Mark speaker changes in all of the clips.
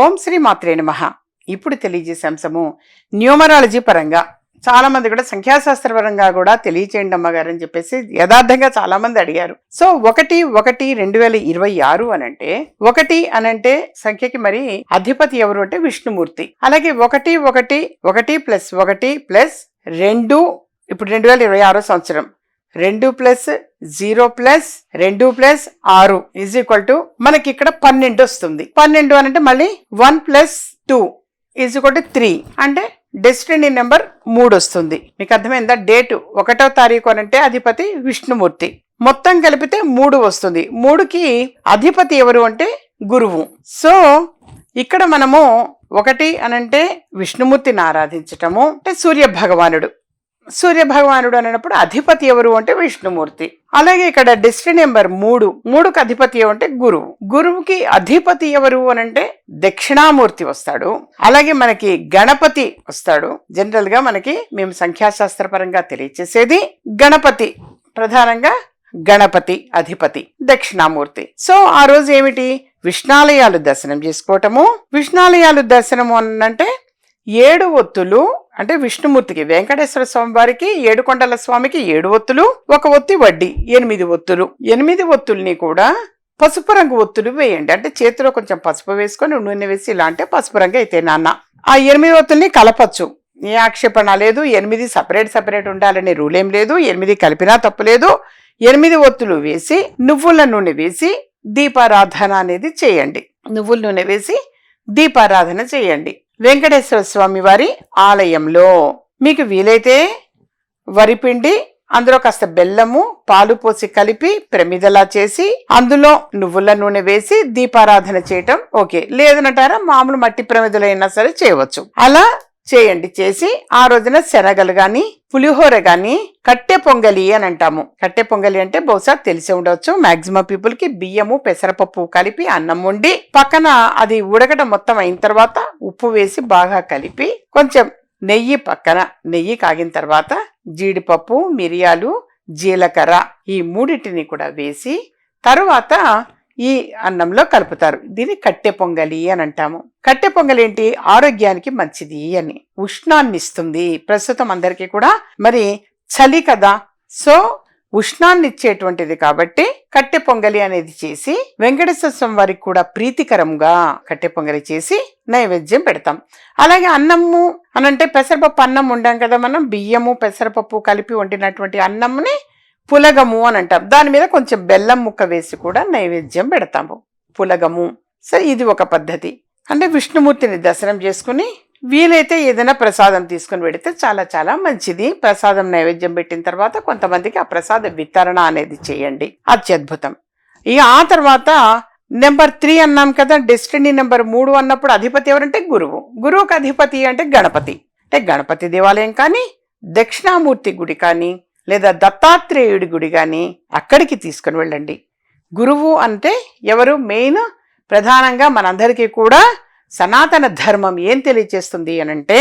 Speaker 1: ఓం శ్రీ మాత్రే నమ. ఇప్పుడు తెలియజేసే అంశము న్యూమరాలజీ పరంగా. చాలామంది కూడా సంఖ్యాశాస్త్ర పరంగా కూడా తెలియచేయండి అమ్మగారు అని చెప్పేసి యథార్థంగా చాలామంది అడిగారు. సో ఒకటి ఒకటి రెండు వేల ఇరవై ఆరు అనంటే ఒకటి అనంటే సంఖ్యకి మరి అధిపతి ఎవరు అంటే విష్ణుమూర్తి. అలాగే ఒకటి ఒకటి ఒకటి ప్లస్ ఒకటి ప్లస్ రెండు ఇప్పుడు రెండు వేల ఇరవై ఆరో సంవత్సరం. రెండు ప్లస్ జీరో ప్లస్ రెండు ప్లస్ ఆరు ఈజ్ ఈక్వల్ టు మనకి ఇక్కడ పన్నెండు వస్తుంది. పన్నెండు అని అంటే మళ్ళీ one plus two is equal to three అంటే డెస్టినీ నెంబర్ మూడు వస్తుంది. మీకు అర్థమైందా? డేటు ఒకటో తారీఖు అనంటే అంటే అధిపతి విష్ణుమూర్తి. మొత్తం కలిపితే మూడు వస్తుంది. మూడుకి అధిపతి ఎవరు అంటే గురువు. సో ఇక్కడ మనము ఒకటి అనంటే విష్ణుమూర్తిని ఆరాధించటము అంటే సూర్య భగవానుడు సూర్య భగవానుడు అన్నప్పుడు అధిపతి ఎవరు అంటే విష్ణుమూర్తి. అలాగే ఇక్కడ డెస్టినీ నెంబర్ మూడు మూడుకు అధిపతి అంటే గురువు. గురువుకి అధిపతి ఎవరు అని అంటే దక్షిణామూర్తి వస్తాడు. అలాగే మనకి గణపతి వస్తాడు. జనరల్గా మనకి మేము సంఖ్యాశాస్త్ర పరంగా తెలియచేసేది గణపతి ప్రధానంగా గణపతి అధిపతి దక్షిణామూర్తి. సో ఆ రోజు ఏమిటి? విష్ణాలయాలు దర్శనం చేసుకోవటము. విష్ణాలయాలు దర్శనము అనంటే ఏడు ఒత్తులు అంటే విష్ణుమూర్తికి వెంకటేశ్వర స్వామి వారికి ఏడుకొండల స్వామికి ఏడు ఒత్తులు ఒక ఒత్తి వడ్డీ ఎనిమిది ఒత్తులు. ఎనిమిది ఒత్తుల్ని కూడా పసుపు రంగు ఒత్తులు వేయండి. అంటే చేతిలో కొంచెం పసుపు వేసుకొని నూనె వేసి ఇలా అంటే పసుపు రంగు అయితే నాన్న. ఆ ఎనిమిది ఒత్తుల్ని కలపచ్చు. ఏ ఆక్షేపణ లేదు. ఎనిమిది సపరేట్ సపరేట్ ఉండాలనే రూల్ ఏం లేదు. ఎనిమిది కలిపినా తప్పులేదు ఎనిమిది ఒత్తులు వేసి నువ్వుల నూనె వేసి దీపారాధన అనేది చేయండి. నువ్వుల నూనె వేసి దీపారాధన చేయండి. వెంకటేశ్వర స్వామి వారి ఆలయంలో. మీకు వీలైతే వరిపిండి అందులో కాస్త బెల్లము పాలు పోసి కలిపి ప్రమిదలా చేసి అందులో నువ్వుల నూనె వేసి దీపారాధన చేయటం ఓకే. లేదనంటారా మామూలు మట్టి ప్రమిదలైనా సరే చేయవచ్చు. అలా చేయండి. చేసి ఆ రోజున శనగలు గాని పులిహోర గాని కట్టె పొంగలి అని అంటాము. కట్టె పొంగలి అంటే బహుశా తెలిసి ఉండవచ్చు మాక్సిమం పీపుల్కి బియ్యము పెసరపప్పు కలిపి అన్నం వండి పక్కన అది ఉడకడం మొత్తం అయిన తర్వాత ఉప్పు వేసి బాగా కలిపి కొంచెం నెయ్యి పక్కన నెయ్యి కాగిన తర్వాత జీడిపప్పు మిరియాలు జీలకర్ర ఈ మూడింటిని కూడా వేసి తరువాత ఈ అన్నంలో కలుపుతారు. దీన్ని కట్టె పొంగలి అని అంటాము. కట్టె పొంగలి ఏంటి? ఆరోగ్యానికి మంచిది అని. ఉష్ణాన్ని ఇస్తుంది ప్రస్తుతం అందరికీ కూడా మరి చలి కదా. సో ఉష్ణాన్ని ఇచ్చేటువంటిది కాబట్టి కట్టె పొంగలి అనేది చేసి వెంకటేశ్వర స్వామి వారికి కూడా ప్రీతికరంగా కట్టె పొంగలి చేసి నైవేద్యం పెడతాం. అలాగే అన్నము అనంటే పెసరపప్పు అన్నం ఉండాం కదా మనం. బియ్యము పెసరపప్పు కలిపి వండినటువంటి అన్నంని పులగము అని అంటాం. దాని మీద కొంచెం బెల్లం ముక్క వేసి కూడా నైవేద్యం పెడతాము. పులగము. సరే ఇది ఒక పద్ధతి. అంటే విష్ణుమూర్తిని దర్శనం చేసుకుని వీలైతే ఏదైనా ప్రసాదం తీసుకుని పెడితే చాలా చాలా మంచిది. ప్రసాదం నైవేద్యం పెట్టిన తర్వాత కొంతమందికి ఆ ప్రసాద వితరణ అనేది చేయండి. అత్యద్భుతం. ఇక ఆ తర్వాత నెంబర్ త్రీ అన్నాం కదా డెస్టినీ నెంబర్ మూడు అన్నప్పుడు అధిపతి ఎవరంటే గురువు. గురువుకి అధిపతి అంటే గణపతి. అంటే గణపతి దేవాలయం కానీ దక్షిణామూర్తి గుడి కానీ లేదా దత్తాత్రేయుడి గుడి కానీ అక్కడికి తీసుకుని వెళ్ళండి. గురువు అంటే ఎవరు? మెయిన్ ప్రధానంగా మనందరికీ కూడా సనాతన ధర్మం ఏం తెలియచేస్తుంది అనంటే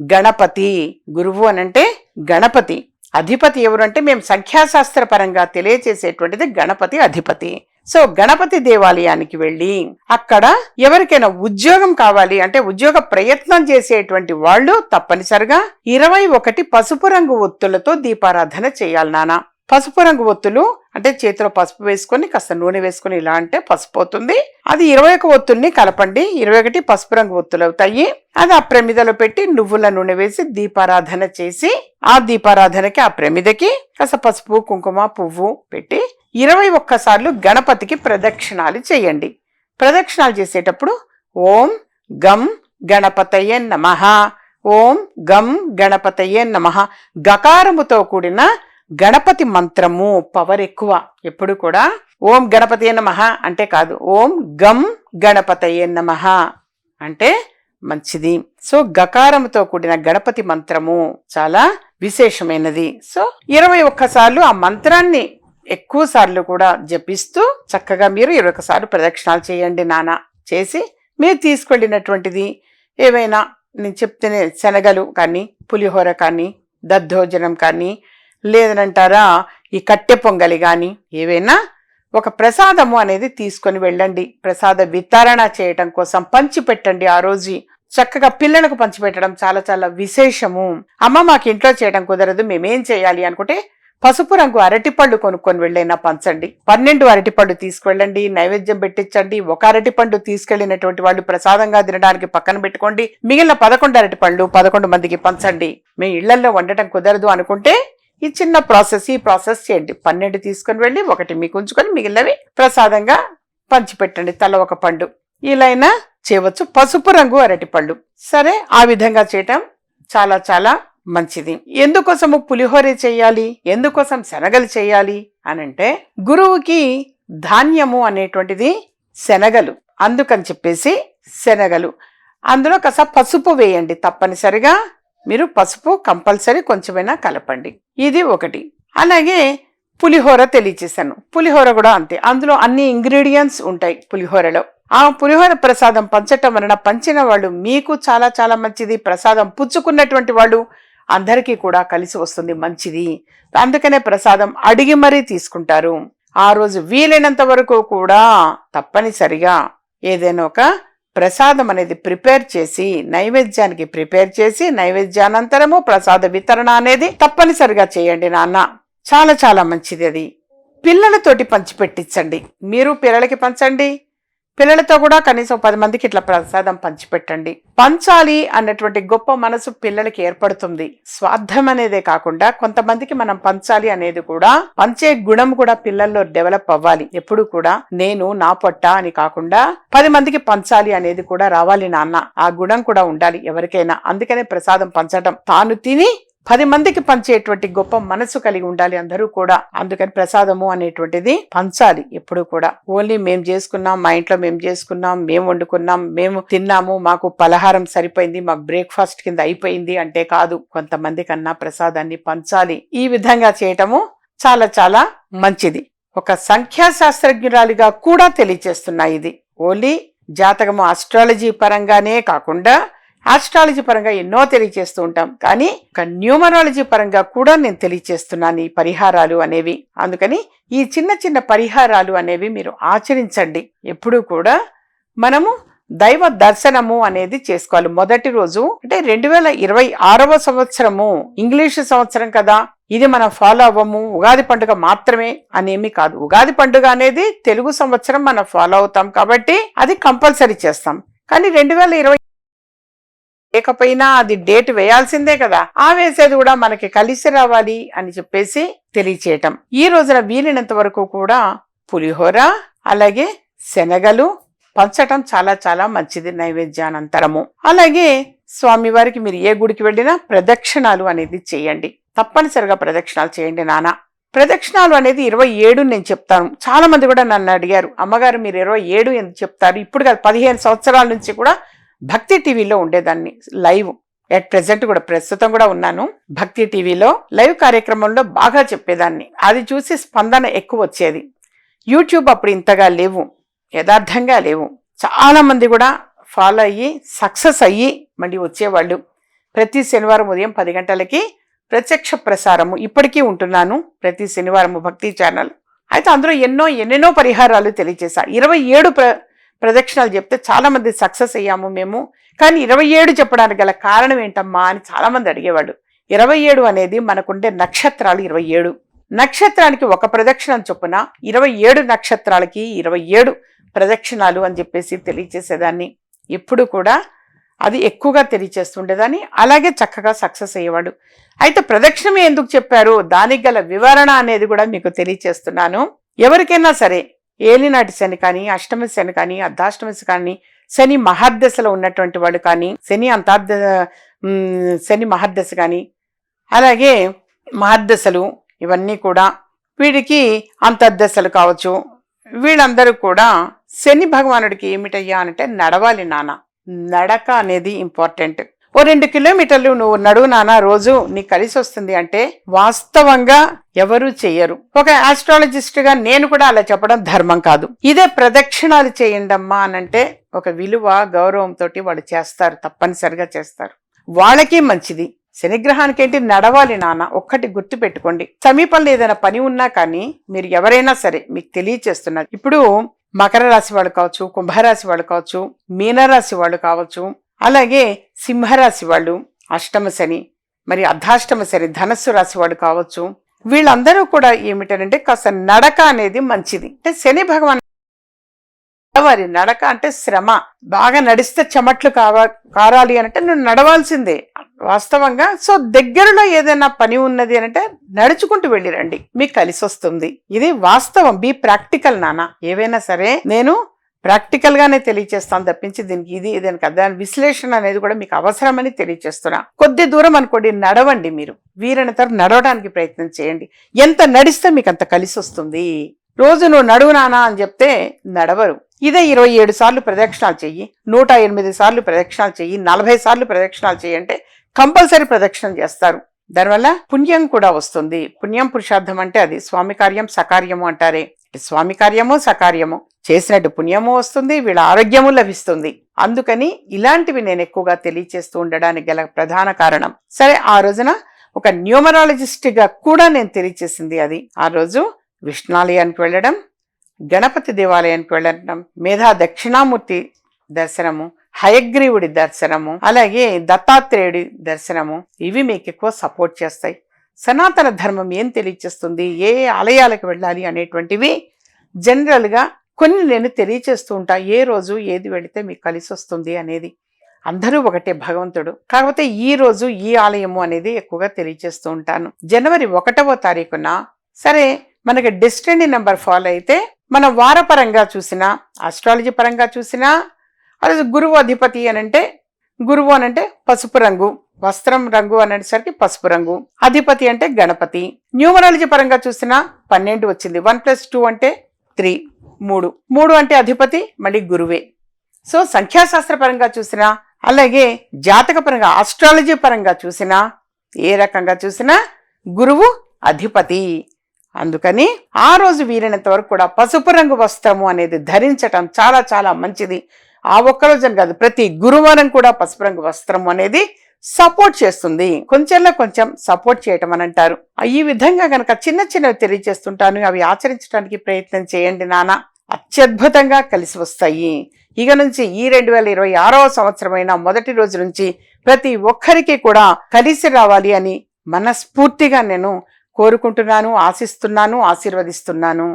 Speaker 1: గణపతి. గురువు అనంటే గణపతి. అధిపతి ఎవరు అంటే మేము సంఖ్యాశాస్త్ర పరంగా తెలియచేసేటువంటిది గణపతి అధిపతి. సో గణపతి దేవాలయానికి వెళ్ళి అక్కడ ఎవరికైనా ఉద్యోగం కావాలి అంటే ఉద్యోగ ప్రయత్నం చేసేటువంటి వాళ్ళు తప్పనిసరిగా ఇరవై ఒకటి పసుపు రంగు ఒత్తులతో దీపారాధన చేయాలి నాన్న. పసుపు రంగు ఒత్తులు అంటే చేతిలో పసుపు వేసుకొని కాస్త నూనె వేసుకొని ఇలా అంటే పసుపు అవుతుంది అది ఇరవై ఒక ఒత్తుల్ని కలపండి. ఇరవై ఒకటి పసుపు రంగు ఒత్తులు అవుతాయి. అది ఆ ప్రమిదలో పెట్టి నువ్వుల నూనె వేసి దీపారాధన చేసి ఆ దీపారాధనకి ఆ ప్రమిదకి కాస్త పసుపు కుంకుమ పువ్వు పెట్టి ఇరవై ఒక్కసార్లు గణపతికి ప్రదక్షిణాలు చేయండి. ప్రదక్షిణాలు చేసేటప్పుడు ఓం గం గణపతయ నమః. ఓం గం గణపతయ నమః. గకారముతో కూడిన గణపతి మంత్రము పవర్ ఎక్కువ. ఎప్పుడు కూడా ఓం గణపతయే నమః అంటే కాదు. ఓం గం గణపతయ నమః అంటే మంచిది. సో గకారముతో కూడిన గణపతి మంత్రము చాలా విశేషమైనది. సో ఇరవై ఒక్కసార్లు ఆ మంత్రాన్ని ఎక్కువ సార్లు కూడా జపిస్తూ చక్కగా మీరు ఇరవై ఒకసారి ప్రదక్షిణాలు చేయండి నాన్న. చేసి మీరు తీసుకెళ్ళినటువంటిది ఏవైనా నేను చెప్తేనే శనగలు కానీ పులిహోర కానీ దద్దోజనం కానీ లేదనంటారా ఈ కట్టె పొంగలి కానీ ఏవైనా ఒక ప్రసాదము అనేది తీసుకొని వెళ్ళండి. ప్రసాద వితరణ చేయటం కోసం పంచి పెట్టండి ఆ రోజు. చక్కగా పిల్లలకు పంచిపెట్టడం చాలా చాలా విశేషము. అమ్మ మాకు ఇంట్లో చేయడం కుదరదు మేమేం చేయాలి అనుకుంటే పసుపు రంగు అరటిపళ్ళు కొనుక్కొని వెళ్ళైనా పంచండి. పన్నెండు అరటిపళ్ళు తీసుకువెళ్ళండి నైవేద్యం పెట్టించండి ఒక అరటిపండు తీసుకెళ్ళినటువంటి వాళ్ళు ప్రసాదంగా తినడానికి పక్కన పెట్టుకోండి మిగిలిన పదకొండు అరటిపళ్ళు పదకొండు మందికి పంచండి. మీ ఇళ్ళలో వండటం కుదరదు అనుకుంటే ఈ చిన్న ప్రాసెస్ ఈ ప్రాసెస్ చేయండి. పన్నెండు తీసుకొని వెళ్ళి ఒకటి మీకు ఉంచుకొని మిగిలినవి ప్రసాదంగా పంచిపెట్టండి. తల ఒక పండు. ఇలా చేయవచ్చు. పసుపు రంగు అరటిపళ్ళు. సరే ఆ విధంగా చేయటం చాలా చాలా మంచిది. ఎందుకోసము పులిహోర చేయాలి? ఎందుకోసం శనగలు చేయాలి? అనంటే గురువుకి ధాన్యము అనేటువంటిది శనగలు. అందుకని చెప్పేసి శనగలు. అందులో కాస్త పసుపు వేయండి తప్పనిసరిగా. మీరు పసుపు కంపల్సరీ కొంచెమైనా కలపండి. ఇది ఒకటి. అలాగే పులిహోర తెలియచేశాను. పులిహోర కూడా అంతే. అందులో అన్ని ఇంగ్రీడియంట్స్ ఉంటాయి పులిహోరలో. ఆ పులిహోర ప్రసాదం పంచటం వలన పంచిన వాళ్ళు మీకు చాలా చాలా మంచిది. ప్రసాదం పుచ్చుకున్నటువంటి వాళ్ళు అందరికీ కూడా కలిసి వస్తుంది మంచిది. అందుకనే ప్రసాదం అడిగి మరీ తీసుకుంటారు. ఆ రోజు వీలైనంత వరకు కూడా తప్పనిసరిగా ఏదైనా ఒక ప్రసాదం అనేది ప్రిపేర్ చేసి నైవేద్యానికి ప్రిపేర్ చేసి నైవేద్యానంతరము ప్రసాద వితరణ అనేది తప్పనిసరిగా చేయండి నాన్న. చాలా చాలా మంచిది అది. పిల్లలతోటి పంచిపెట్టించండి. మీరు పిల్లలకి పంచండి. పిల్లలతో కూడా కనీసం పది మందికి ఇట్లా ప్రసాదం పంచిపెట్టండి. పంచాలి అన్నటువంటి గొప్ప మనసు పిల్లలకి ఏర్పడుతుంది. స్వార్థం అనేదే కాకుండా కొంతమందికి మనం పంచాలి అనేది కూడా పంచే గుణం కూడా పిల్లల్లో డెవలప్ అవ్వాలి. ఎప్పుడు కూడా నేను నా పొట్ట అని కాకుండా పది మందికి పంచాలి అనేది కూడా రావాలి నాన్న. ఆ గుణం కూడా ఉండాలి ఎవరికైనా. అందుకనే ప్రసాదం పంచడం తాను తిని పది మందికి పంచేటువంటి గొప్ప మనసు కలిగి ఉండాలి అందరూ కూడా. అందుకని ప్రసాదము అనేటువంటిది పంచాలి ఎప్పుడు కూడా. ఓన్లీ మేము చేసుకున్నాం మా ఇంట్లో మేము చేసుకున్నాం మేము వండుకున్నాం మేము తిన్నాము మాకు పలహారం సరిపోయింది మాకు బ్రేక్ఫాస్ట్ కింద అయిపోయింది అంటే కాదు. కొంతమంది కన్నా ప్రసాదాన్ని పంచాలి. ఈ విధంగా చేయటము చాలా చాలా మంచిది. ఒక సంఖ్యా శాస్త్రజ్ఞురాలిగా కూడా తెలియజేస్తున్నాయి ఇది. ఓన్లీ జాతకము ఆస్ట్రాలజీ పరంగానే కాకుండా ఆస్ట్రాలజీ పరంగా ఎన్నో తెలియచేస్తూ ఉంటాం. కానీ ఒక న్యూమరాలజీ పరంగా కూడా నేను తెలియచేస్తున్నాను ఈ పరిహారాలు అనేవి. అందుకని ఈ చిన్న చిన్న పరిహారాలు అనేవి మీరు ఆచరించండి. ఎప్పుడూ కూడా మనము దైవ దర్శనము అనేది చేసుకోవాలి. మొదటి రోజు అంటే రెండు వేల ఇరవై ఆరవ సంవత్సరము ఇంగ్లీషు సంవత్సరం కదా. ఇది మనం ఫాలో అవ్వము. ఉగాది పండుగ మాత్రమే అనేమి కాదు. ఉగాది పండుగ అనేది తెలుగు సంవత్సరం మనం ఫాలో అవుతాం కాబట్టి అది కంపల్సరీ చేస్తాం. కానీ రెండు వేల ఇరవై లేకపోయినా అది డేట్ వేయాల్సిందే కదా. ఆ వేసేది కూడా మనకి కలిసి రావాలి అని చెప్పేసి తెలియచేయటం. ఈ రోజున వీలినంత వరకు కూడా పులిహోర అలాగే శనగలు పంచటం చాలా చాలా మంచిది నైవేద్యానంతరము. అలాగే స్వామివారికి మీరు ఏ గుడికి వెళ్ళినా ప్రదక్షిణాలు అనేది చేయండి. తప్పనిసరిగా ప్రదక్షిణాలు చేయండి నాన్న. ప్రదక్షిణాలు అనేది ఇరవై ఏడు నేను చెప్తాను. చాలా మంది కూడా నన్ను అడిగారు అమ్మగారు మీరు ఇరవై ఏడు ఎందుకు చెప్తారు? ఇప్పుడు కాదు పదిహేను సంవత్సరాల నుంచి కూడా భక్తి టీవీలో ఉండేదాన్ని లైవ్. ఎట్ ప్రెసెంట్ కూడా ప్రస్తుతం కూడా ఉన్నాను. భక్తి టీవీలో లైవ్ కార్యక్రమంలో బాగా చెప్పేదాన్ని. అది చూసి స్పందన ఎక్కువ వచ్చేది. యూట్యూబ్ అప్పుడు ఇంతగా లేవు. యథార్థంగా లేవు. చాలామంది కూడా ఫాలో అయ్యి సక్సెస్ అయ్యి మళ్ళీ వచ్చేవాళ్ళు. ప్రతి శనివారం ఉదయం పది గంటలకి ప్రత్యక్ష ప్రసారము ఇప్పటికీ ఉంటున్నాను. ప్రతి శనివారము భక్తి ఛానల్. అయితే అందులో ఎన్నో ఎన్నెన్నో పరిహారాలు తెలియజేశా ఇరవై ఏడు ప్ర ప్రదక్షిణాలు చెప్తే చాలామంది సక్సెస్ అయ్యాము మేము. కానీ ఇరవై ఏడు చెప్పడానికి గల కారణం ఏంటమ్మా అని చాలామంది అడిగేవాడు ఇరవై ఏడు అనేది మనకుండే నక్షత్రాలు ఇరవై ఏడు. నక్షత్రానికి ఒక ప్రదక్షిణం చొప్పున ఇరవై ఏడు నక్షత్రాలకి ఇరవై ఏడు ప్రదక్షిణాలు అని చెప్పేసి తెలియచేసేదాన్ని. ఎప్పుడు కూడా అది ఎక్కువగా తెలియచేస్తుండేదాన్ని. అలాగే చక్కగా సక్సెస్ అయ్యేవాడు అయితే ప్రదక్షిణమే ఎందుకు చెప్పారు? దానికి గల వివరణ అనేది కూడా మీకు తెలియచేస్తున్నాను. ఎవరికైనా సరే ఏలినాటి శని కానీ అష్టమ శని కానీ అర్ధాష్టమి కానీ శని మహర్దశలో ఉన్నటువంటి వాళ్ళు కానీ శని అంతార్ధ శని మహర్దశ కానీ అలాగే మహర్దశలు ఇవన్నీ కూడా వీడికి అంతర్దశలు కావచ్చు. వీళ్ళందరూ కూడా శని భగవానుడికి ఏమిటయ్యా అంటే నడవాలి నాన్న. నడక అనేది ఇంపార్టెంట్. ఓ రెండు కిలోమీటర్లు నువ్వు నడువు నానా రోజు నీకు కలిసి వస్తుంది అంటే వాస్తవంగా ఎవరు చెయ్యరు. ఒక ఆస్ట్రాలజిస్ట్గా నేను కూడా అలా చెప్పడం ధర్మం కాదు. ఇదే ప్రదక్షిణాలు చేయండి అమ్మా అనంటే ఒక విలువ గౌరవంతో వాళ్ళు చేస్తారు తప్పనిసరిగా చేస్తారు. వాళ్ళకి మంచిది. శనిగ్రహానికి ఏంటి? నడవాలి నాన్న ఒక్కటి గుర్తు పెట్టుకోండి. సమీపంలో ఏదైనా పని ఉన్నా కానీ మీరు ఎవరైనా సరే మీకు తెలియచేస్తున్నారు. ఇప్పుడు మకర రాశి వాళ్ళు కావచ్చు కుంభరాశి వాళ్ళు కావచ్చు మీనరాశి వాళ్ళు కావచ్చు అలాగే సింహరాశి వాళ్ళు అష్టమ శని మరి అర్ధాష్టమ శని ధనస్సు రాశి వాళ్ళు కావచ్చు. వీళ్ళందరూ కూడా ఏమిటంటే కాస్త నడక అనేది మంచిది. అంటే శని భగవాన్ వారి నడక అంటే శ్రమ. బాగా నడిస్తే చెమట్లు కావా కారాలి అని అంటే నువ్వు నడవాల్సిందే. వాస్తవంగా సో దగ్గరలో ఏదైనా పని ఉన్నది అని అంటే నడుచుకుంటూ వెళ్ళిరండి మీకు కలిసి వస్తుంది ఇది వాస్తవం. బీ ప్రాక్టికల్ నానా ఏవైనా సరే నేను ప్రాక్టికల్గానే తెలియచేస్తాను తప్పించి దీనికి ఇది దీనికి దాని విశ్లేషణ అనేది కూడా మీకు అవసరమని తెలియచేస్తున్నా. కొద్ది దూరం అనుకోండి నడవండి మీరు. వీరైన తర్వాత నడవడానికి ప్రయత్నం చేయండి. ఎంత నడిస్తే మీకు అంత కలిసి వస్తుంది. రోజు నువ్వు నడువు నానా అని చెప్తే నడవరు. ఇదే ఇరవై ఏడు సార్లు ప్రదక్షిణాలు చెయ్యి నూట ఎనిమిది సార్లు ప్రదక్షిణాలు చెయ్యి నలభై సార్లు ప్రదక్షిణాలు చెయ్యి అంటే కంపల్సరీ ప్రదక్షిణం చేస్తారు. దానివల్ల పుణ్యం కూడా వస్తుంది. పుణ్యం పురుషార్థం అంటే అది. స్వామి కార్యం సకార్యము అంటారే. స్వామి కార్యము సకార్యము చేసినట్టు పుణ్యము వస్తుంది వీళ్ళ ఆరోగ్యము లభిస్తుంది. అందుకని ఇలాంటివి నేను ఎక్కువగా తెలియచేస్తూ ఉండడానికి గల ప్రధాన కారణం. సరే ఆ రోజున ఒక న్యూమరాలజిస్ట్గా కూడా నేను తెలియచేసింది అది. ఆ రోజు విష్ణాలయానికి వెళ్ళడం గణపతి దేవాలయానికి వెళ్ళడం మేధా దక్షిణామూర్తి దర్శనము హయగ్రీవుడి దర్శనము అలాగే దత్తాత్రేయుడి దర్శనము ఇవి మీకు ఎక్కువ సపోర్ట్ చేస్తాయి. సనాతన ధర్మం ఏం తెలియచేస్తుంది? ఏ ఆలయాలకు వెళ్ళాలి అనేటువంటివి జనరల్గా కొన్ని నేను తెలియచేస్తూ ఉంటా. ఏ రోజు ఏది వెళితే మీకు కలిసి వస్తుంది అనేది. అందరూ ఒకటే భగవంతుడు. కాకపోతే ఈ రోజు ఈ ఆలయము అనేది ఎక్కువగా తెలియచేస్తూ ఉంటాను. జనవరి ఒకటవ తారీఖున సరే మనకి డెస్టినీ నెంబర్ ఫాలో అయితే మన వారపరంగా చూసినా ఆస్ట్రాలజీ పరంగా చూసినా అది గురువు అధిపతి అని అంటే గురువు అని అంటే పసుపు రంగు వస్త్రం రంగు అనేసరికి పసుపు రంగు. అధిపతి అంటే గణపతి. న్యూమరాలజీ పరంగా చూసినా పన్నెండు వచ్చింది. వన్ ప్లస్ టూ అంటే త్రీ మూడు. మూడు అంటే అధిపతి మళ్ళీ గురువే. సో సంఖ్యాశాస్త్ర పరంగా చూసినా అలాగే జాతక పరంగా ఆస్ట్రాలజీ పరంగా చూసినా ఏ రకంగా చూసినా గురువు అధిపతి. అందుకని ఆ రోజు వీలైనంత వరకు కూడా పసుపు రంగు వస్త్రము అనేది ధరించటం చాలా చాలా మంచిది. ఆ ఒక్క కాదు ప్రతి గురువారం కూడా పసుపు రంగు వస్త్రం అనేది సపోర్ట్ చేస్తుంది. కొంచెంలో కొంచెం సపోర్ట్ చేయటం అని అంటారు. ఈ విధంగా కనుక చిన్న చిన్నవి తెలియజేస్తుంటాను. అవి ఆచరించడానికి ప్రయత్నం చేయండి నాన్న. అత్యద్భుతంగా కలిసి వస్తాయి. ఇక నుంచి ఈ రెండు వేల ఇరవై ఆరవ సంవత్సరమైన మొదటి రోజు నుంచి ప్రతి ఒక్కరికి కూడా కలిసి రావాలి అని మనస్ఫూర్తిగా నేను కోరుకుంటున్నాను ఆశిస్తున్నాను ఆశీర్వదిస్తున్నాను.